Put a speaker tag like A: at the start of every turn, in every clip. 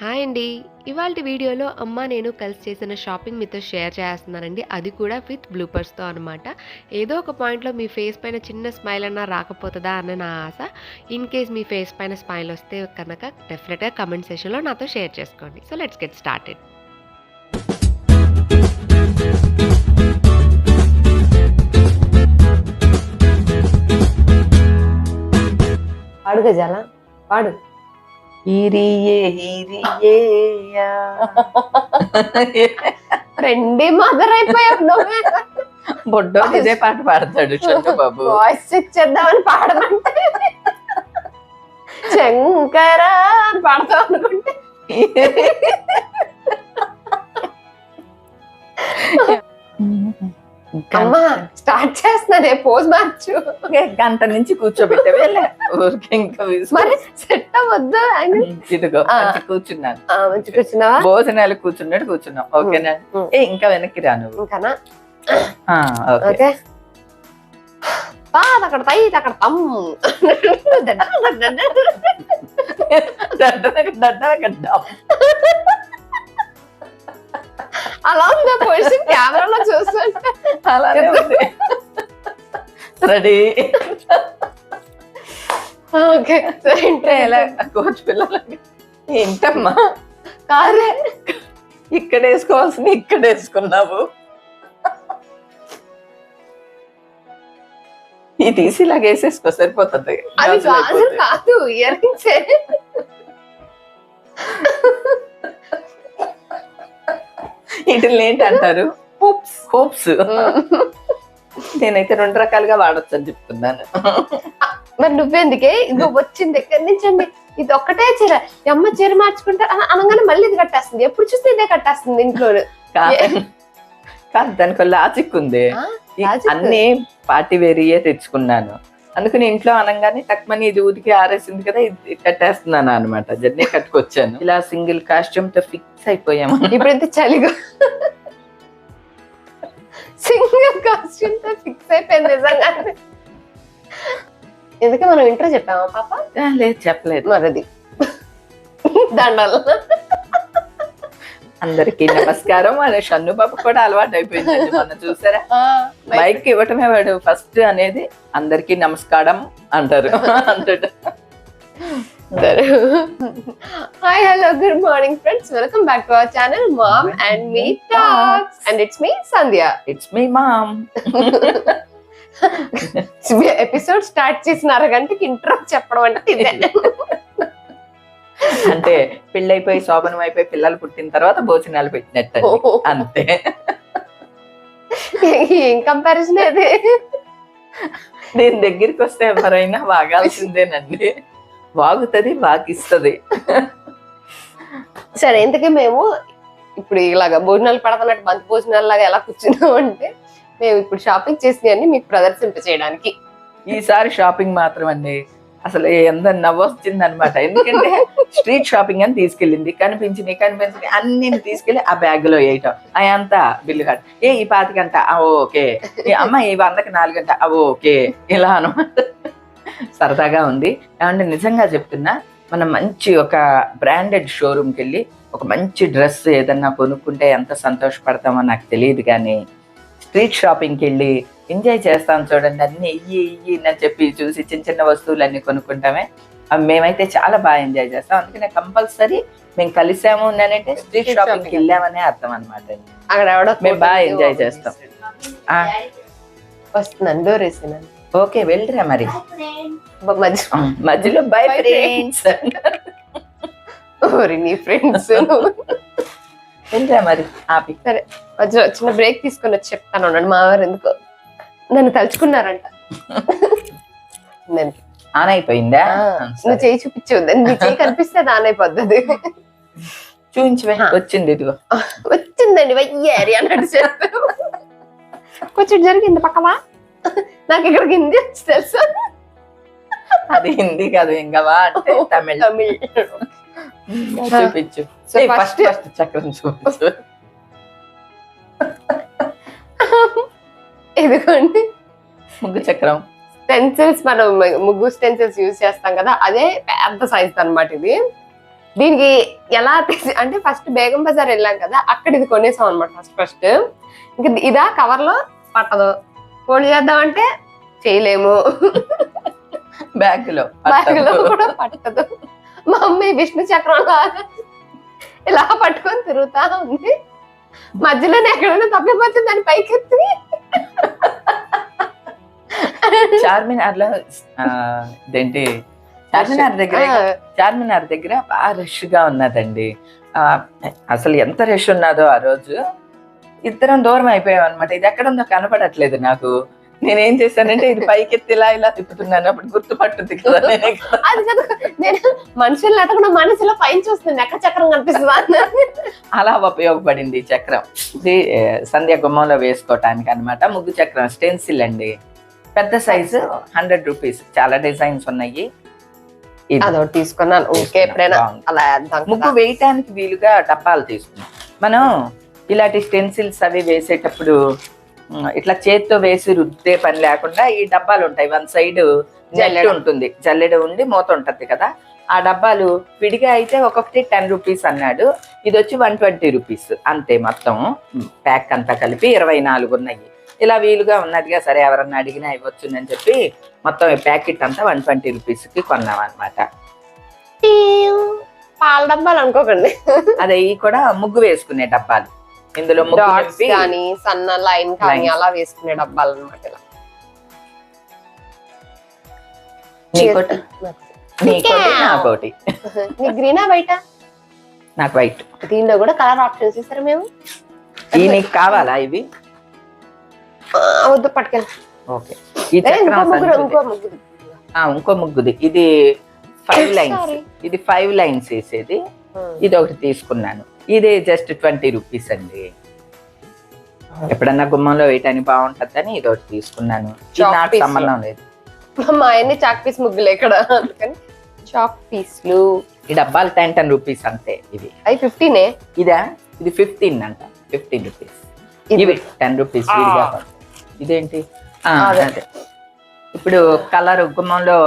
A: Hi అండి. ఇవాళ వీడియోలో అమ్మ నేను కలిసి చేసిన షాపింగ్ మీతో షేర్ చేస్తున్నానండి. అది కూడా విత్ బ్లూపర్స్తో అనమాట ఏదో ఒక పాయింట్లో మీ ఫేస్ పైన చిన్న స్మైల్ అన్నా రాకపోతుందా అన్న నా ఆశ. ఇన్ కేస్ మీ ఫేస్ పైన స్మైల్ వస్తే కనుక డెఫినెట్గా కమెంట్ సెషన్లో నాతో షేర్ చేసుకోండి. So let's get started.
B: అడుగజాలా పాడు రెండే మదర్ అయిపోయావు నువ్వే.
C: బొడ్డో ఇదే పాట పాడతాడు చందు బాబు.
B: వాయిస్ చెక్ చేద్దామని పాడమంటే. శంకర అని అనుకుంటే. అమ్మా స్టార్ట్ చేస్తున్నానే పోజ్ మార్చు.
C: గంట- నుంచి కూర్చోబెట్టవే లే. ఊరికే ఇంకా.
B: మరి సెట్ అవ్వద్దు
C: ఇదిగో కూర్చున్నాను.
B: ఆ, మంచి కూర్చున్నావా?
C: భోజనాలు కూర్చున్నట్టు కూర్చున్నాం. ఓకేనా. ఏ ఇంకా వెనక్కి రా నువ్వు.
B: ఇంకానా?
C: ఆ, ఓకే.
B: ఓకే. పాద అక్కడ తై అక్కడ తమ్. అలా ఉందా పొజిషన్ కెమెరాలో చూస్తుంటే.
C: అలానే ఉంది. రెడీ.
B: ఓకే. సరే
C: ఎలా? కోచ్ పిల్లలకి ఏంటమ్మా?
B: కాదే
C: ఇక్కడ వేసుకోవాల్సింది ఇక్కడ వేసుకున్నావు. ఈ తీసి ఇలాగ వేసేసుకో సరిపోతుంది. అయిపోతాయి.
B: కాదు ఇయర్ రింగ్స్
C: వీటిని ఏంటి అంటారు హూప్స్. హూప్స్. నేనైతే రెండు రకాలుగా వాడొచ్చు అని చెప్తున్నాను.
B: మరి నువ్వెందుకే? ఇది వచ్చింది ఎక్కడి నుంచి అండి? ఇది ఒక్కటే చీర. అమ్మ చీర మార్చుకుంటే అన- అనగానే మళ్ళీ ఇది కట్టేస్తుంది. ఎప్పుడు చూస్తే ఇదే కట్టేస్తుంది ఇంట్లో
C: కాదు దానికి లాజిక్ ఉంది? అన్ని పార్టీ వేరియే తెచ్చుకున్నాను. అందుకని ఇంట్లో అనగానే తక్కువని ఇది ఊరికి ఆరేసింది కదా ఇది కట్టేస్తున్నాను అనమాట జర్నీ కట్టుకొచ్చాను. ఇలా సింగిల్ కాస్ట్యూమ్తో ఫిక్స్ అయిపోయాము.
B: ఇప్పుడు ఇంత చలిగా సింగిల్ కాస్ట్యూమ్తో ఫిక్స్ అయిపోయింది నిజంగా. ఎందుకే మనం ఇంటర్ చెప్పామా పాప?
C: లేదు చెప్పలేదు.
B: మరది. దండలు.
C: అందరికి నమస్కారం. అనే షన్ను బాబు కూడా అలవాటు అయిపోయింది మనం చూసారా మైక్ ఇవ్వటమే వాడు ఫస్ట్ అనేది అందరికి నమస్కారం అంటారు. అంటాడు.
B: Hi hello good morning friends welcome back to our channel mom and me talks and it's me Sandhya
C: it's me mom
B: episode start చేసిన అరగంటకి ఇంట్రో చెప్పడం అంటే ఇదే.
C: అంటే పెళ్ళైపోయి శోభనం అయిపోయి పిల్లలు పుట్టిన తర్వాత భోజనాలు పెట్టినట్టు అంతే.
B: ఏం కంపారిజన్ అది?
C: నేను దగ్గరికి వస్తే ఎవరైనా వాగాల్సిందేనండి. వాగుతుంది వాకిస్తుంది
B: సరే ఇంతకీ మేము ఇప్పుడు ఇలాగా భోజనాలు పెడుతున్నట్టు బంతి భోజనాలు లాగా ఎలా కూర్చున్నాం అంటే మేము ఇప్పుడు షాపింగ్ చేసినవన్నీ మీకు ప్రదర్శింప చేయడానికి.
C: ఈసారి షాపింగ్ మాత్రం అండి అసలు ఎంత నవ్వు వచ్చింది అనమాట ఎందుకంటే స్ట్రీట్ షాపింగ్ అని తీసుకెళ్ళింది. కనిపించింది కనిపించింది అన్ని తీసుకెళ్ళి ఆ బ్యాగ్లో వేయటం. అయంతా బిల్లు కట్ ఏ ఈ పాతికంట ఓకే. అమ్మ ఈ వందకి నాలుగంట? ఓకే. ఇలా అనమాట సరదాగా ఉంది. ఏమంటే నిజంగా చెప్తున్నా మనం మంచి ఒక బ్రాండెడ్ షోరూమ్కి వెళ్ళి ఒక మంచి డ్రెస్ ఏదన్నా కొనుక్కుంటే ఎంత సంతోషపడతామో నాకు తెలియదు కానీ స్ట్రీట్ షాపింగ్కి వెళ్ళి ఎంజాయ్ చేస్తాం చూడండి అన్ని ఇయ్యి ఇయ్యి అని చెప్పి చూసి చిన్న చిన్న వస్తువులు అన్ని కొనుక్కుంటామే. అవి మేమైతే చాలా బాగా ఎంజాయ్ చేస్తాం. అందుకనే కంపల్సరీ మేము కలిసాము అంటే స్ట్రీట్ షాపింగ్కి. వెళ్ళామనే అర్థం అనమాట
B: అక్కడ
C: మేము బాగా ఎంజాయ్ చేస్తాం.
B: వేసినాను
C: ఓకే వెళ్ళరా మరి. మధ్యలో బై ఫ్రెండ్స్
B: ఓరి నీ ఫ్రెండ్స్
C: వెళ్ళరా మరి ఆపి.
B: మధ్యలో చిన్న బ్రేక్ తీసుకొని వచ్చి చెప్తాను అన్నాడు. మావారు ఎందుకో నన్ను తలుచుకున్నారంట. నేను
C: ఆన్ అయిపోయిందా?
B: నువ్వు
C: సరే.
B: చేయి నీ చేయి కనిపిస్తే దాని అయిపోద్ది.
C: చూపించవే. వచ్చింది ఇదిగో.
B: వచ్చిందండి వయ్యారి అన్నట్టు చెప్పావు కొంచెం జరిగింది పక్కవా? నాకు ఇక్కడికి హిందీ వచ్చి తెలుసు?
C: అది హిందీ కాదు ఇంకవా అంటే తమిళ్.
B: తమిళ్.
C: చూపించు.
B: సో
C: ఫస్ట్
B: ఫస్ట్
C: చక్రం చూపించు.
B: ఇదిగోండి.
C: ముగ్గు చక్రం.
B: స్టెన్సిల్స్ మనం ముగ్గు స్టెన్సిల్స్ యూజ్ చేస్తాం కదా అదే పెద్ద సైజ్ అన్నమాట ఇది. దీనికి ఎలా అంటే ఫస్ట్ బేగం బజార్ వెళ్ళాం కదా అక్కడ ఇది కొనేసాం అనమాట ఫస్ట్ ఫస్ట్ ఇంకా ఇదా కవర్లో పట్టదు ఫోల్డ్ చేద్దామంటే చేయలేము. బ్యాగ్లో బ్యాగ్లో కూడా పట్టదు. మా అమ్మాయి విష్ణు చక్రం లాగా ఇలా పట్టుకొని తిరుగుతా ఉంది. మధ్యలోనే ఎక్కడైనా తప్పిపోతుంది దాని పైకెత్తి.
C: చార్మినార్లో ఇదేంటి? చార్మినార్ దగ్గర చార్మినార్ దగ్గర బాగా రష్గా ఉన్నదండి అసలు ఎంత రష్ ఉన్నదో ఆ రోజు. ఇద్దరం దూరం అయిపోయాం అనమాట ఇది ఎక్కడ ఉందో కనపడట్లేదు నాకు. నేనేం చేశానంటే ఇది పైకెత్తి ఇలా ఇలా తిప్పుతున్నాను. అప్పుడు గుర్తుపట్టుద్ది కదా నేనే కదా.
B: అది కదా నేను మనుషుల్ని ఎతకుండా మనసులో పైన చూస్తుంది ఎక్క చక్రం కనిపిస్తుందా
C: అలా ఉపయోగపడింది చక్రం. ఇది సంధ్య గుమ్మంలో వేసుకోవటానికి అన్నమాట. ముగ్గు చక్రం స్టెన్సిల్ అండి. పెద్ద సైజు హండ్రెడ్ రూపీస్. చాలా డిజైన్స్ ఉన్నాయి.
B: అదొకటి తీసుకున్నాను. ఊరికే ఎప్పుడైనా. అలా.
C: ముగ్గు వేయటానికి వీలుగా డబ్బాలు తీసుకున్నాం. మనం ఇలాంటి స్టెన్సిల్స్ అవి వేసేటప్పుడు ఇట్లా చేత్తో వేసి రుద్దే పని లేకుండా ఈ డబ్బాలు ఉంటాయి. వన్ సైడ్
B: జల్లెడ.
C: ఉంటుంది. జల్లెడ ఉండి మూత ఉంటది కదా. ఆ డబ్బాలు విడిగా అయితే ఒక్కొక్కటి టెన్ రూపీస్ అన్నాడు. ఇది వచ్చి వన్ ట్వంటీ రూపీస్. అంతే మొత్తం. ప్యాక్ అంతా కలిపి ఇరవై నాలుగు ఉన్నాయి. ఇలా వీలుగా ఉన్నదిగా సరే ఎవరన్నా అడిగినా ఇవ్వచ్చునని చెప్పి మొత్తం ఈ ప్యాకెట్ అంతా వన్ ట్వంటీ రూపీస్కి కొన్నాం అనమాట
B: పాల డబ్బాలు అనుకోకండి.
C: అదే ఈ కూడా ముగ్గు వేసుకునే డబ్బాలు. ఇందులో
B: డాట్స్ కానీ సన్న లైన్ కానీ. అలా వేసుకునే డబ్బాలు అనమాట ఇలా.
C: నీకోటి
B: గ్రీనా బయట?
C: నాకు వైట్.
B: దీనిలో కూడా కలర్ ఆప్షన్స్ ఇస్తారు మేము?
C: ఈ నీకు కావాలా ఇవి?
B: వద్దు పట్టుకెళ్ళి.
C: ఓకే. ఈ
B: ఇంకో
C: ముగ్గుది. ఇది ఫైవ్ లైన్స్. ఇది ఫైవ్ లైన్స్ వేసేది. ఇది ఒకటి తీసుకున్నాను. ఇది జస్ట్ ట్వంటీ రూపీస్ అండి. ఎప్పుడన్నా గుమ్మంలో వేయటానికి బాగుంటుందని ఇది ఒకటి తీసుకున్నాను. నాకు. సంబంధం లేదు.
B: మా ఆయన్ని చాక్ పీస్ ముగ్గులు ఇక్కడ. అందుకని చాక్ పీస్లు
C: ఈ డబ్బాలు టెన్ టెన్ రూపీస్ అంతే ఇవి.
B: అవి ఫిఫ్టీనే
C: ఇదా? ఇది ఫిఫ్టీన్ అంట. Fifteen rupees.
B: ఇది.
C: ఇవి టెన్ రూపీస్. ఇదేంటి?
B: అదే.
C: ఇప్పుడు కలర్ గుమ్మంలో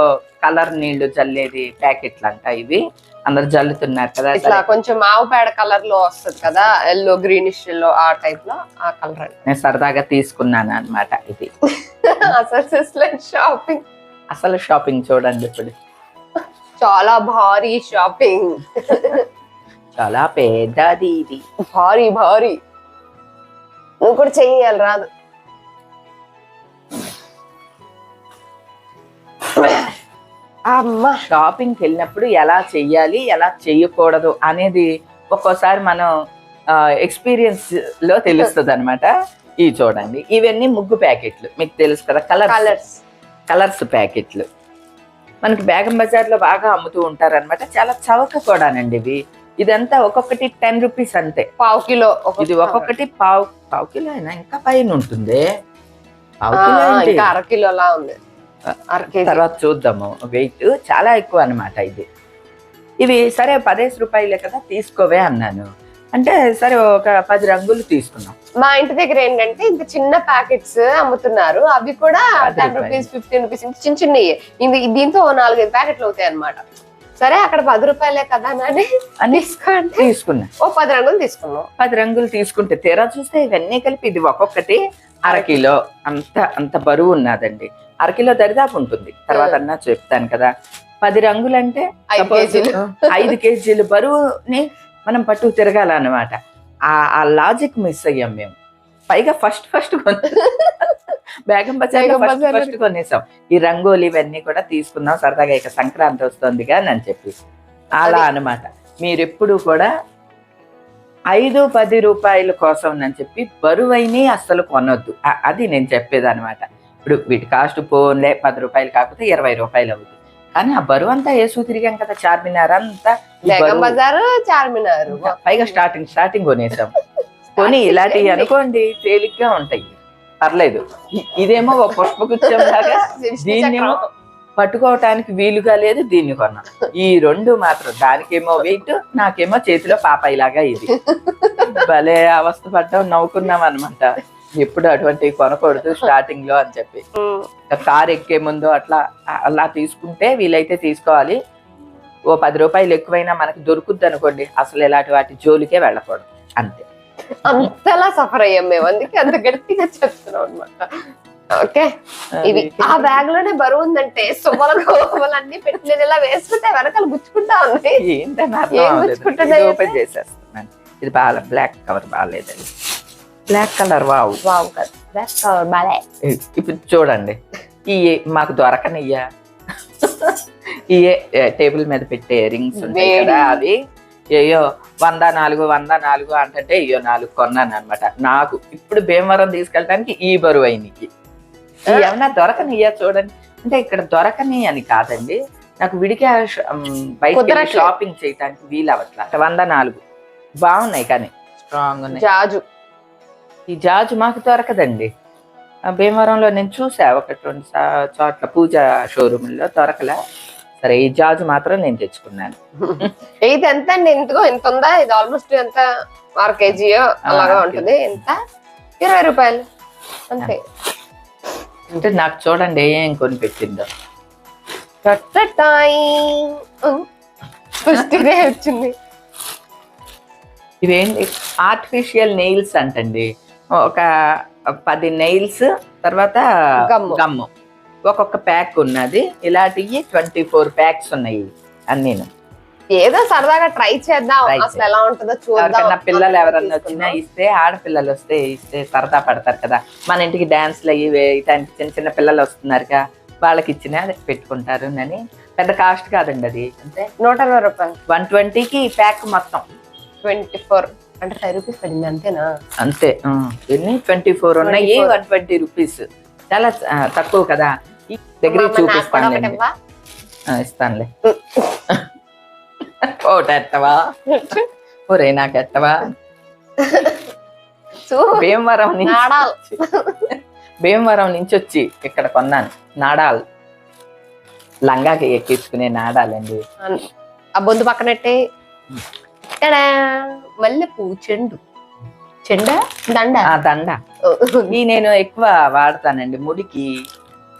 C: కలర్ నీళ్ళు జల్లేది ప్యాకెట్లు అంట ఇవి. అందరు జల్లుతున్నారు కదా
B: ఇట్లా కొంచెం ఆవు పేడ కలర్లో వస్తుంది కదా ఎల్లో గ్రీనిష్లో ఆ టైప్లో ఆ కలర్
C: నేను సరదాగా తీసుకున్నాను అన్నమాట ఇది.
B: అసలు షాపింగ్.
C: అసలు షాపింగ్ చూడండి ఇప్పుడు.
B: చాలా భారీ షాపింగ్.
C: చాలా పెద్దది ఇది.
B: భారీ భారీ. నువ్వు కూడా చెయ్యాలి రాదు.
C: షాపింగ్కి వెళ్ళినప్పుడు ఎలా చెయ్యాలి ఎలా చెయ్యకూడదు అనేది ఒక్కోసారి మనం ఎక్స్పీరియన్స్లో తెలుస్తుంది అనమాట ఇవి చూడండి ఇవన్నీ ముగ్గు ప్యాకెట్లు. మీకు తెలుసు కదా కలర్
B: కలర్స్.
C: కలర్స్ ప్యాకెట్లు. మనకి బేగం బజార్లో బాగా అమ్ముతూ ఉంటారు అనమాట చాలా చవక కూడానండి ఇవి. ఇదంతా ఒక్కొక్కటి టెన్ రూపీస్ అంతే.
B: పావు కిలో.
C: ఇది ఒక్కొక్కటి పావు పావు కిలో అయినా ఇంకా పైన ఉంటుంది. పావు కిలో
B: అర కిలోలా ఉంది.
C: తర్వాత చూద్దాము. వెయిట్ చాలా ఎక్కువ అన్నమాట ఇది. ఇవి సరే పదేసి రూపాయలే కదా తీసుకోవే అన్నాను. అంటే సరే ఒక పది రంగులు తీసుకున్నాం.
B: మా ఇంటి దగ్గర ఏంటంటే ఇంత చిన్న ప్యాకెట్స్ అమ్ముతున్నారు. అవి కూడా టెన్. రూపీస్ ఫిఫ్టీన్ రూపీస్ చిన్న చిన్నవి. ఇది దీంతో నాలుగైదు ప్యాకెట్లు అవుతాయి అన్నమాట. సరే అక్కడ పది రూపాయలే కదా అని తీసుకోండి.
C: తీసుకున్నా.
B: ఓ పది రంగులు తీసుకున్నాం.
C: పది రంగులు తీసుకుంటే తీరా చూస్తే ఇవన్నీ కలిపి ఇది ఒక్కొక్కటి అరకిలో అంత అంత బరువు ఉన్నదండి. అరకిలో దరిదాపు ఉంటుంది. తర్వాత అన్నా చెప్తాను కదా. పది రంగులు అంటే
B: ఐదు కేజీలు.
C: బరువుని మనం పట్టు తిరగాలన్నమాట. ఆ ఆ లాజిక్ మిస్ అయ్యాం మేము. పైగా ఫస్ట్ ఫస్ట్ బేగం ఫస్ట్
B: బజార్లో
C: ఫస్ట్ కొనేసాం. ఈ రంగోలి ఇవన్నీ కూడా తీసుకుందాం. సరదాగా ఇక సంక్రాంతి వస్తుందిగా అని చెప్పి. అలా
B: అది-
C: అన్నమాట. మీరు ఎప్పుడు కూడా ఐదు పది రూపాయల కోసం అని చెప్పి బరువైన అస్సలు కొనొద్దు. అది నేను చెప్పేది అనమాట ఇప్పుడు వీటి కాస్ట్ పోన్లే పది రూపాయలు కాకపోతే ఇరవై రూపాయలు అవుతుంది. కానీ ఆ బరువు అంతా వేసు తిరిగాం కదా చార్మినార్ అంతా
B: బజార్ చార్మినార్.
C: పైగా స్టార్టింగ్ స్టార్టింగ్ కొనేసాం. కొని ఇలాంటివి అనుకోండి తేలిగ్గా ఉంటాయి. పర్లేదు. ఇదేమో ఒక పుష్పగుచ్చం లాగా దీన్నేమో పట్టుకోవటానికి వీలుగా లేదు దీన్ని కొన్నాం. ఈ రెండు మాత్రం దానికేమో వెయిట్ నాకేమో చేతిలో పాపాయిలాగా ఇది. భలే అవస్థ పడ్డాం నవ్వుకున్నాం అనమాట ఎప్పుడు అటువంటివి కొనకూడదు స్టార్టింగ్లో అని చెప్పి. కార్ ఎక్కే ముందు అట్లా అలా తీసుకుంటే వీలైతే తీసుకోవాలి. ఓ పది రూపాయలు ఎక్కువైనా మనకి దొరుకుద్ది అనుకోండి అసలు ఇలాంటి వాటి జోలికే వెళ్ళకూడదు. అంతే.
B: అంతలా సఫర్ అయ్యాం మేము అందుకే అంత గట్టిగా చెప్తున్నాం అనమాట ఓకే? ఇవి ఆ బ్యాగ్లోనే బరువు ఉందంటే సువ్వల గోవలు అన్ని పెట్టి ఇలా వేసుకుంటే వెనకాల గుచ్చుకుంటా
C: అవ్వలేదు.
B: గుచ్చుకుంటున్నాయి
C: ఇది బాగా బ్లాక్ కవర్ బాగాలేదండి. బ్లాక్ కలర్ వావ్
B: వావ్ కదా బ్యాగ్ కవర్ బాలే
C: ఇప్పుడు చూడండి. ఈ మాకు దొరకనియ్యా. ఈ టేబుల్ మీద పెట్టే రింగ్స్ ఉంటాయి. కదా అవి. అయ్యో వంద నాలుగు వంద నాలుగు అంటే అయ్యో నాలుగు కొన్నాను అనమాట నాకు ఇప్పుడు భీమవరం తీసుకెళ్ళడానికి ఈ బరువు అయినకి ఏమన్నా దొరకనియ్యా చూడండి. అంటే ఇక్కడ దొరకని అని కాదండి. నాకు విడిగా బయట. షాపింగ్ చేయడానికి వీలు అవ్వట్లా వంద నాలుగు. బాగున్నాయి కానీ. స్ట్రాంగ్ ఉన్నాయి
B: జాజు.
C: ఈ జాజు మాకు దొరకదండి. ఆ భీమవరంలో నేను చూసా ఒకటి రెండు చోట్ల పూజ షోరూమ్లో దొరకలే. సరే ఈ జాజు మాత్రం నేను తెచ్చుకున్నాను.
B: ఇది ఎంత అండి? ఇంతగో ఎంత ఉందా? ఇది ఆల్మోస్ట్ ఎంత? ఆరు కేజీయో అలాగా ఉంటుంది. ఎంత? ఇరవై రూపాయలు. అంతే.
C: అంటే నాకు చూడండి ఏం కొని పెట్టిందో.
B: ఫస్ట్ ఇదే వచ్చింది.
C: ఇవేంటి? ఆర్టిఫిషియల్ నెయిల్స్ అంటండి. ఒక పది నెయిల్స్ తర్వాత
B: గమ్ము.
C: గమ్ము. ఒక్కొక్క ప్యాక్ ఉన్నది. ఇలాంటివి ట్వంటీ ఫోర్ ప్యాక్స్ ఉన్నాయి అన్నీను.
B: ఏదో సరదాగా ట్రై చేద్దాం. అసలు ఎలా ఉంటుందో చూద్దాం.
C: పిల్లలు ఎవరన్నా వచ్చినా. ఇస్తే ఆడపిల్లలు వస్తే ఇస్తే సరదా పడతారు కదా. మన ఇంటికి డాన్స్లు వేయటానికి చిన్న చిన్న పిల్లలు వస్తున్నారుగా వాళ్ళకి ఇచ్చినా పెట్టుకుంటారు అని. పెద్ద కాస్ట్ కాదండి అది. అంటే
B: నూట ఇరవై రూపాయలు.
C: వన్ ట్వంటీకి ప్యాక్ మొత్తం.
B: ట్వంటీ ఫోర్ అంటే ఫైవ్ రూపీస్ పడింది అంతేనా?
C: అంతే ఎన్ని? ట్వంటీ ఫోర్ ఉన్నాయి
B: 24.
C: వన్ ట్వంటీ రూపీస్ చాలా తక్కువ కదా. దగ్గర చూపిస్తాను? ఇస్తానులే. ఓట ఎత్తవా? ఒరే నాకు ఎత్తవా?
B: చూ.
C: భీమవరం నుంచి భీమవరం నుంచి వచ్చి ఇక్కడ కొన్నాను. నాడాల్. లంగాకి ఎక్కించుకునే నాడాలండి.
B: ఆ బొందు పక్కనట్టే టడా! మల్లె పువ్వు చెండు. చెండ? దండ?
C: ఆ దండ. ఈ నేను ఎక్కువ వాడతానండి ముడికి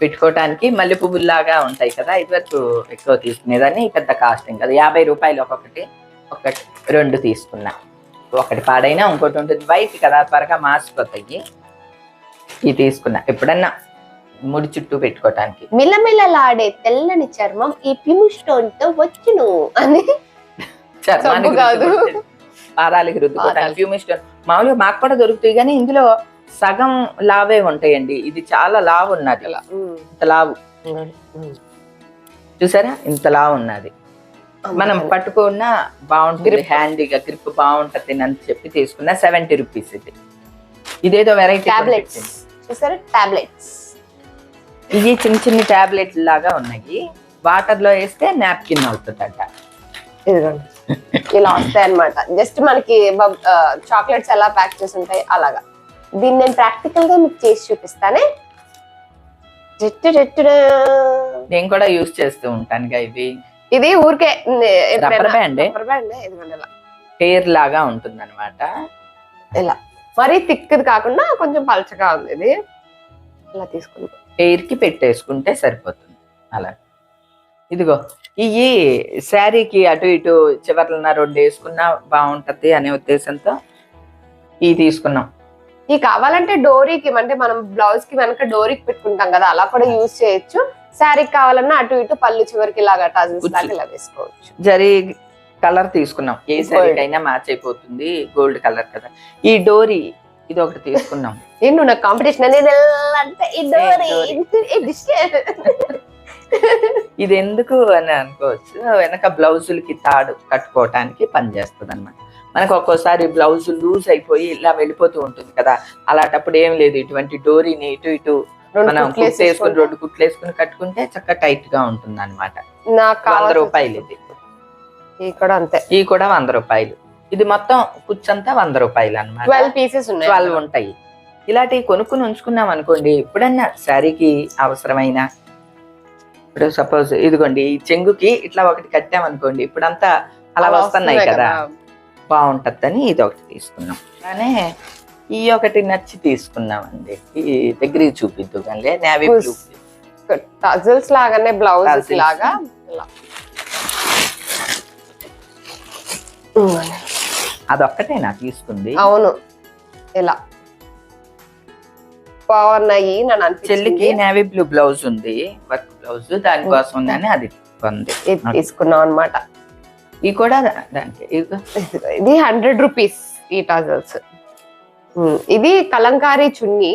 C: పెట్టుకోవటానికి మల్లె పువ్వుల్లాగా ఉంటాయి కదా ఇదివరకు ఎక్కువ తీసుకునేదాన్ని పెద్ద కాస్టింగ్ కదా. యాభై రూపాయలు ఒక్కొక్కటి ఒకటి రెండు తీసుకున్నా. ఒకటి పాడైనా ఇంకోటి ఉంటుంది. వైట్ కదా త్వరగా మాసిపోతాయి. ఇవి తీసుకున్నా. ఎప్పుడన్నా ముడి చుట్టూ పెట్టుకోవటానికి
B: మిలమిలలాడే తెల్లని చర్మం ఈ పిము స్టోన్తో వచ్చును అని. సబ్బు కాదు.
C: పాదాలకి. ఫ్యూమిస్టోన్ మామూలుగా మాకు కూడా దొరుకుతాయి కానీ ఇందులో సగం లావే ఉంటాయండి. ఇది చాలా లావు ఉన్నది ఇంత లావు. చూసారా? ఇంత లావు ఉన్నది మనం పట్టుకున్నా బాగుంటుంది. హ్యాండీగా గ్రిప్ బాగుంటది అని చెప్పి తీసుకున్నా సెవెంటీ రూపీస్ ఇది. ఇదేదో వెరైటీ
B: టాబ్లెట్స్ చూసారా? టాబ్లెట్స్
C: ఇవి చిన్న చిన్న టాబ్లెట్ లాగా ఉన్నాయి. వాటర్లో వేస్తే నాప్కిన్ అవుతుందట.
B: ఇలా వస్తాయి అనమాట జస్ట్ మనకి చాక్లెట్స్ ఎలా ప్యాక్ చేసి ఉంటాయి అలాగా. దీన్ని నేను ప్రాక్టికల్గా మీకు చేసి చూపిస్తానే. జట్టు జట్టుడా.
C: నేను కూడా యూజ్ చేస్తూ ఉంటానుగా ఇవి.
B: ఇది ఊరికే
C: రబ్బర్ బ్యాండ్ లాగా ఉంటుంది అనమాట
B: ఇలా. మరీ థిక్ది కాకుండా కొంచెం పలచగా ఉంది ఇది. ఇలా తీసుకుంటాం
C: హెయిర్కి పెట్టేసుకుంటే సరిపోతుంది. అలా. ఇదిగో ఇవి శారీకి అటు ఇటు చివర్లన రెండు వేసుకున్నా బాగుంటది అనే ఉద్దేశంతో ఇవి తీసుకున్నాం.
B: ఈ కావాలంటే డోరీకి అంటే మనం బ్లౌజ్కి వెనక డోరీకి పెట్టుకుంటాం కదా అలా కూడా యూజ్ చేయొచ్చు. శారీకి కావాలన్నా అటు ఇటు పళ్ళు చివరికి ఇలాగా టజల్స్ లాగా ఇలా వేసుకోవచ్చు.
C: జరీ కలర్ తీసుకున్నాం. ఏ అయినా మ్యాచ్ అయిపోతుంది గోల్డ్ కలర్ కదా. ఈ డోరీ ఇది ఒకటి తీసుకున్నాం
B: నువ్వు నాకు కాంపిటీషన్ అనేది ఈ. ఈ
C: ఇది ఎందుకు అని అనుకోవచ్చు. వెనక బ్లౌజులకి తాడు కట్టుకోవటానికి పనిచేస్తుంది అనమాట మనకు ఒక్కోసారి బ్లౌజ్ లూజ్ అయిపోయి ఇలా వెళ్ళిపోతూ ఉంటుంది కదా. అలాంటప్పుడు ఏం లేదు. ఇటువంటి డోరీని ఇటు ఇటు మనం కుట్టేసుకుని రెండు కుట్లు వేసుకుని కట్టుకుంటే చక్కగా టైట్గా ఉంటుంది అనమాట వంద రూపాయలు ఇది.
B: ఇది కూడా అంతే.
C: ఇవి కూడా వంద రూపాయలు. ఇది మొత్తం కుచ్చంతా వంద రూపాయలు అనమాట
B: ట్వెల్వ్ పీసెస్ ఉన్నాయి.
C: ట్వెల్వ్ ఉంటాయి. ఇలాంటివి కొనుక్కుని ఉంచుకున్నాం అనుకోండి ఎప్పుడన్నా శారీకి అవసరమైన ఇప్పుడు సపోజ్ ఇదిగోండి ఈ చెంగుకి ఇట్లా ఒకటి కట్టాం అనుకోండి ఇప్పుడంతా అలా వస్తున్నాయి కదా. బాగుంటదని ఇది ఒకటి తీసుకున్నాం. అలానే ఈ ఒకటి నచ్చి తీసుకున్నామండి. ఈ దగ్గరికి చూపిద్దు కానీ నేవీ బ్లూ.
B: టజల్స్ లాగానే బ్లౌజ్. లాగా
C: అదొక్కటే నాకు తీసుకుంది?
B: అవును. ఇలా. బాగున్నాయి నన్ను
C: చెల్లికి నేవీ బ్లూ బ్లౌజ్ ఉంది. వర్క్ బ్లౌజ్ దానికోసం కానీ అది
B: ఇది తీసుకున్నాం అన్నమాట
C: ఇవి కూడా దానికి.
B: ఇది హండ్రెడ్ రూపీస్ ఈ టాజల్స్ ఇది కలంకారీ చున్నీ.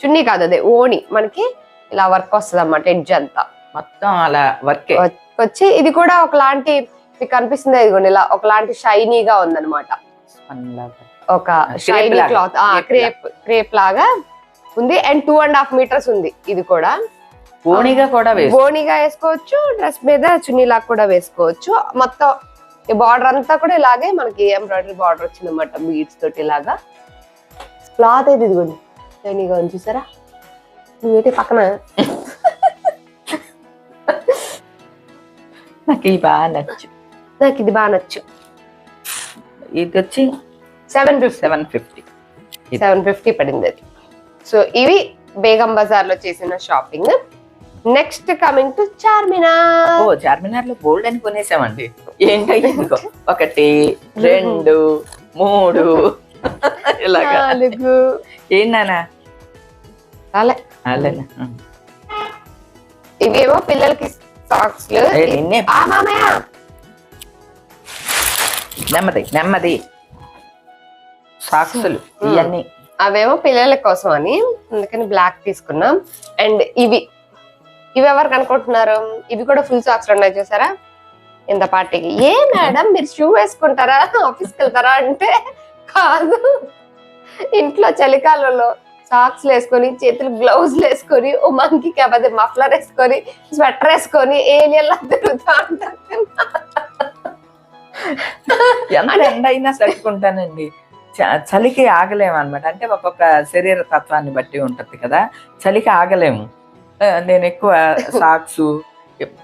B: చున్నీ కాదు అదే ఓణి. మనకి ఇలా వర్క్ వస్తుంది అన్నమాట ఎడ్జ్ అంతా.
C: మొత్తం అలా వర్కే
B: వచ్చి ఇది కూడా ఒకలాంటి మీకు కనిపిస్తుంది ఇదిగోండి ఇలా ఒకలాంటి షైనీగా ఉందన్నమాట. ఒక షైనీ క్లాత్ క్రేప్ క్రేప్ లాగా. ఉంది. And two and half metres ఉంది ఇది కూడా.
C: ఓణిగా కూడా
B: బోనిగా వేసుకోవచ్చు డ్రెస్ మీద చున్నీ లాగా కూడా వేసుకోవచ్చు. మొత్తం ఈ బార్డర్ అంతా కూడా ఇలాగే మనకి ఎంబ్రాయిడరీ బార్డర్ వచ్చింది అనమాట బీడ్స్ తోటి ఇలాగా. క్లాత్ అయితే ఇదిగోండి. ఉంది చూసారా? నువ్వేంటి పక్కన?
C: నాకు ఇవి బాగా నచ్చు.
B: నాకు ఇది బాగా నచ్చు.
C: ఇది వచ్చి
B: seven fifty
C: seven fifty
B: seven fifty పడింది అది. సో ఇవి బేగం బజార్లో చేసిన shopping next coming to Charminar
C: ఓ చార్మినార్లో గోల్డ్ అని కొనేసామండి. ఇదిగో. ఒకటి రెండు మూడు. ఇలాగా.
B: నాలుగు.
C: ఏంటన్నా
B: రాలే
C: అలానా
B: ఇవేమో పిల్లలకి సాక్స్
C: నెమ్మది నెమ్మది. సాక్సులు ఇవన్నీ
B: అవేమో పిల్లల కోసం అని అందుకని బ్లాక్ తీసుకున్నాం. అండ్ ఇవి ఇవి ఎవరు కనుకుంటున్నారు ఇవి కూడా ఫుల్ సాక్స్ ఉన్నాయి చూసారా? ఇంత పార్టీకి ఏ మేడం మీరు షూ వేసుకుంటారా? ఆఫీస్కి వెళ్తారా అంటే కాదు. ఇంట్లో చలికాలంలో సాక్స్ వేసుకొని చేతులు గ్లౌజ్ వేసుకొని ఓ మంకి అదే మఫ్లర్ వేసుకొని స్వెటర్ వేసుకొని ఏలియల్లా తిరుగుతా ఉంటారు
C: ఎంత ఎండ అయినా తట్టుకుంటానండి చలికి ఆగలేము అనమాట అంటే ఒక్కొక్క శరీర తత్వాన్ని బట్టి ఉంటది కదా. చలికి ఆగలేము. నేను ఎక్కువ సాక్స్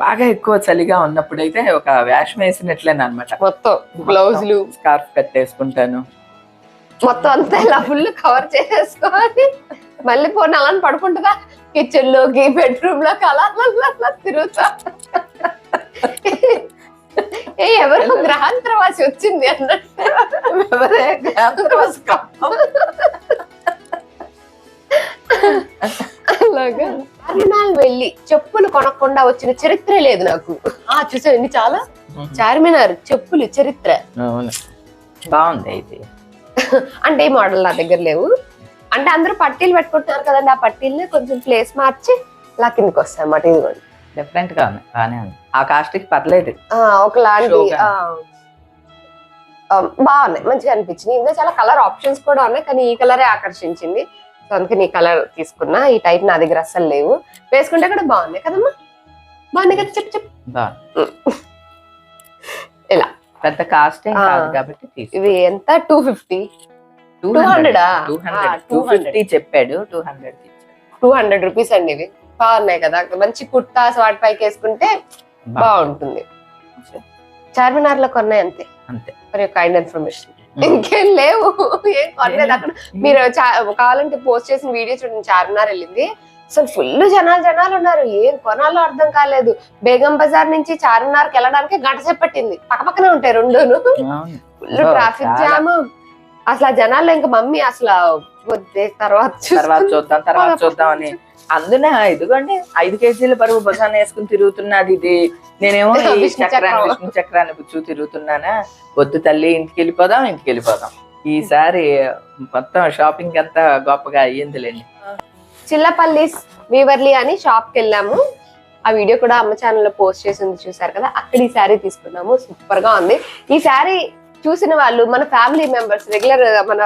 C: బాగా ఎక్కువ చలిగా ఉన్నప్పుడు అయితే ఒక వేషం వేసినట్లేను అనమాట
B: మొత్తం గ్లౌజులు
C: స్కార్ఫ్ కట్టేసుకుంటాను
B: మొత్తం అంతా ఇలా ఫుల్ కవర్ చేసేసుకొని మళ్ళీ పోనీ అలా పడుకుంటుందా కిచెన్లోకి బెడ్రూమ్లోకి అలా అలా తిరుగుతా. ఏ ఎవరో గ్రహాంతరవాసి వచ్చింది అన్నట్టు.
C: ఎవరే? గాంధర్వస్ కప్పం.
B: వెళ్ళి చెప్పులు కొనకుండా వచ్చిన చరిత్ర లేదు నాకు. ఆ చూసాండి చాలా చార్మినార్ చెప్పులు చరిత్ర.
C: బాగుంది ఇది
B: అంటే ఈ మోడల్ నా దగ్గర లేవు. అంటే అందరూ పట్టీలు పెట్టుకుంటున్నారు కదండి ఆ పట్టీల్ని కొంచెం ప్లేస్ మార్చి ఇలా కిందకి వస్తాయి అన్నమాట ఇదిగోండి.
C: డిఫరెంట్గా ఉంది ఉంది. ఆ కాస్ట్కి పర్లేదు.
B: ఒకలాంటి బాగున్నాయి మంచిగా అనిపించింది ఇందులో చాలా కలర్ ఆప్షన్స్ కూడా ఉన్నాయి కానీ ఈ కలరే ఆకర్షించింది. సో అందుకని ఈ కలర్ తీసుకున్నా. ఈ టైప్ నా దగ్గర అస్సలు లేవు. వేసుకుంటే కూడా బాగున్నాయి కదమ్మా? బాగున్నాయి కదా? చెప్పు చెప్పు.
C: బాగుంది.
B: ఇలా.
C: పెద్ద కాస్ట్ కాబట్టి
B: ఇవి ఎంత? Two fifty
C: two
B: 200
C: hundred? Two
B: ఆ,
C: హండ్రెడ్ టూ
B: 200.
C: ఫిఫ్టీ చెప్పాడు. Two hundred
B: two hundred rupees అండి ఇవి. బాగున్నాయి కదా? మంచి కుర్తాస్ వాటి పైకి వేసుకుంటే బాగుంటుంది. చార్మినార్లో కొన్నాయి అంతే.
C: అంతే.
B: మరి కైండ్ ఇన్ఫర్మేషన్ ఇంకేం లేవు. ఏం కొనలేదు. అక్కడ మీరు కావాలంటే పోస్ట్ చేసిన వీడియో చూడండి. చార్మినార్ వెళ్ళింది. అసలు ఫుల్ జనాలు జనాలు ఉన్నారు. ఏం కొనాలో అర్థం కాలేదు. బేగం బజార్ నుంచి చార్మినార్కి వెళ్ళడానికి గంట సేపు పట్టింది. పక్కపక్కనే ఉంటాయి రెండును. Full traffic. జామ్ అసలు ఆ జనాల్లో ఇంకా మమ్మీ అసలు తర్వాత.
C: చూద్దాం తర్వాత చూద్దాం అని అందున ఇదిగోండి ఐదు కేజీల బరువు భుజాన్ని వేసుకుని తిరుగుతున్నది ఇది. నేనేమో ఈ చక్రాన్ని
B: చక్రం.
C: విష్ణు చక్రాన్ని కూర్చు తిరుగుతున్నానా? వద్దు తల్లి ఇంటికి వెళ్ళిపోదాం ఇంటికి వెళ్ళిపోదాం ఈసారి మొత్తం షాపింగ్ అంతా గొప్పగా అయ్యిందిలేండి.
B: చిల్లపల్లి వీవర్లీ అని షాప్కి వెళ్ళాము. ఆ వీడియో కూడా అమ్మ ఛానల్లో పోస్ట్ చేసి ఉంది చూసారు కదా అక్కడ ఈ శారీ తీసుకున్నాము. సూపర్గా ఉంది. ఈ శారీ చూసిన వాళ్ళు మన ఫ్యామిలీ మెంబర్స్ రెగ్యులర్ మన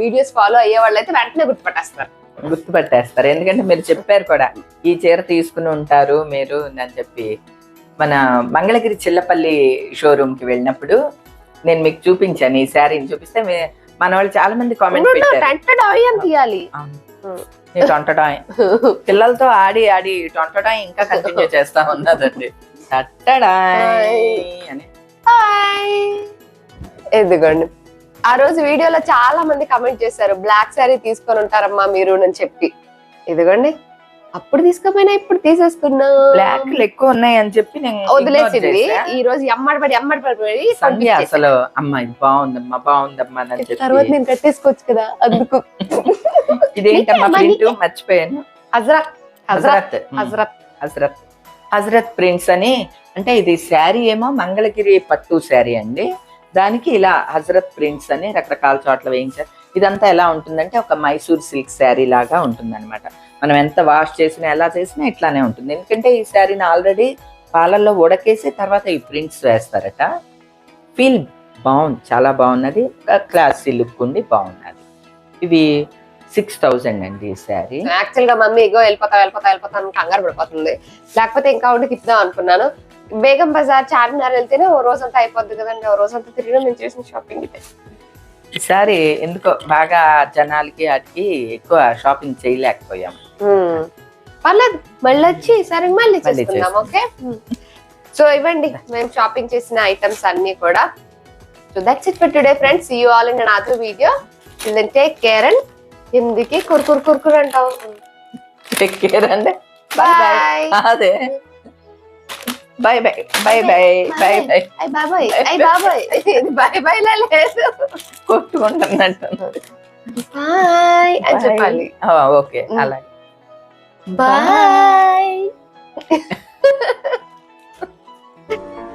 B: వీడియోస్ ఫాలో అయ్యే వాళ్ళు అయితే వెంటనే గుర్తుపట్టేస్తారు.
C: గుర్తుపట్టేస్తారు. ఎందుకంటే మీరు చెప్పారు కూడా ఈ చీర తీసుకుని ఉంటారు మీరు అని చెప్పి. మన మంగళగిరి చిల్లపల్లి షోరూమ్కి వెళ్ళినప్పుడు నేను మీకు చూపించాను ఈ శారీని. చూపిస్తే మన వాళ్ళు చాలా మంది కామెంట్ పెట్టారు. టొంటడాయ్ పిల్లలతో ఆడి ఆడి టొంటడాయ్ ఇంకా కంటిన్యూ చేస్తా ఉన్నదండి టట్టడాయ్ అని.
B: హాయ్. ఎదిగోండి ఆ రోజు వీడియోలో చాలా మంది కమెంట్ చేశారు బ్లాక్ శారీ తీసుకొని ఉంటారమ్మా మీరు అని చెప్పి. ఇదిగోండి అప్పుడు తీసుకోపోయినా ఇప్పుడు తీసేసుకున్నా.
C: బ్లాక్ ఎక్కువ ఉన్నాయి అని చెప్పి నేను
B: వదిలేసింది. ఈ రోజు ఎమ్మడి పడి ఎమ్మడి పడి
C: సంధ్య
B: పంపించేసా.
C: అసలు అమ్మ ఇది బాగుందమ్మా బాగుందమ్మా అని
B: తర్వాత నేను కట్టేసుకోవచ్చు కదా అందుకు.
C: ఇదేంటమ్మా ప్రింట్. మర్చిపోయాను.
B: హజరత్ హజరత్
C: హజరత్.
B: హజరత్.
C: హజరత్. హజరత్ ప్రింట్స్ అని అంటే ఇది శారీ ఏమో మంగళగిరి పట్టు శారీ అండి. దానికి ఇలా హజరత్ ప్రింట్స్ అని రకరకాల చోట్ల వేయించారు. ఇదంతా ఎలా ఉంటుందంటే ఒక మైసూర్ సిల్క్ శారీ లాగా ఉంటుందన్నమాట. మనం ఎంత వాష్ చేసినా ఎలా చేసినా ఇట్లానే ఉంటుంది. ఎందుకంటే ఈ శారీని ఆల్రెడీ పాలల్లో ఉడకేసి తర్వాత ఈ ప్రింట్స్ వేస్తారట. ఫీల్ బాగుంది చాలా బాగున్నది. క్లాసీ లుక్ ఉండి బాగున్నది. ఇవి సిక్స్ థౌసండ్ అండి ఈ శారీ.
B: యాక్చువల్గా మమ్మీ ఇగో వెళ్ళిపోతా వెళ్ళిపోతా వెళ్ళిపోతా అని కంగారు పడిపోతుంది. లేకపోతే ఇంకా ఉండి తిప్పుదాం అనుకున్నాను. బేగం బజార్ చార్మినార్ వెళ్తేనే ఓ రోజంతా అయిపోద్ది కదండి ఓ రోజంతా తిరిగి నేను చేసిన షాపింగ్ ఇదే.
C: ఈసారి ఎందుకో బాగా జనాలకి వాటికి ఎక్కువ షాపింగ్ చేయలేకపోయాం.
B: పర్లేదు మళ్ళీ వచ్చి సరే మళ్ళీ చేసుకుందాం ఓకే? సో ఇవ్వండి మేము షాపింగ్ చేసిన ఐటమ్స్ అన్ని కూడా. So that's it for today friends you all in other video take care and ఎందుకే కుర్కుర్ కుర్కుర్ అంటావు.
C: టేక్ కేర్ అండి బాయ్ అదే. Bye bye bye bye bye bye
B: అయ్యి బాబాయ్ అయ్యి బాబాయ్ ఇది బాయ్ బాయ్ లా లేదు
C: కొట్టుకుంటున్నట్టు
B: బాయ్ అని చెప్పాలి.
C: ఓకే. అలాగే.
B: బాయ్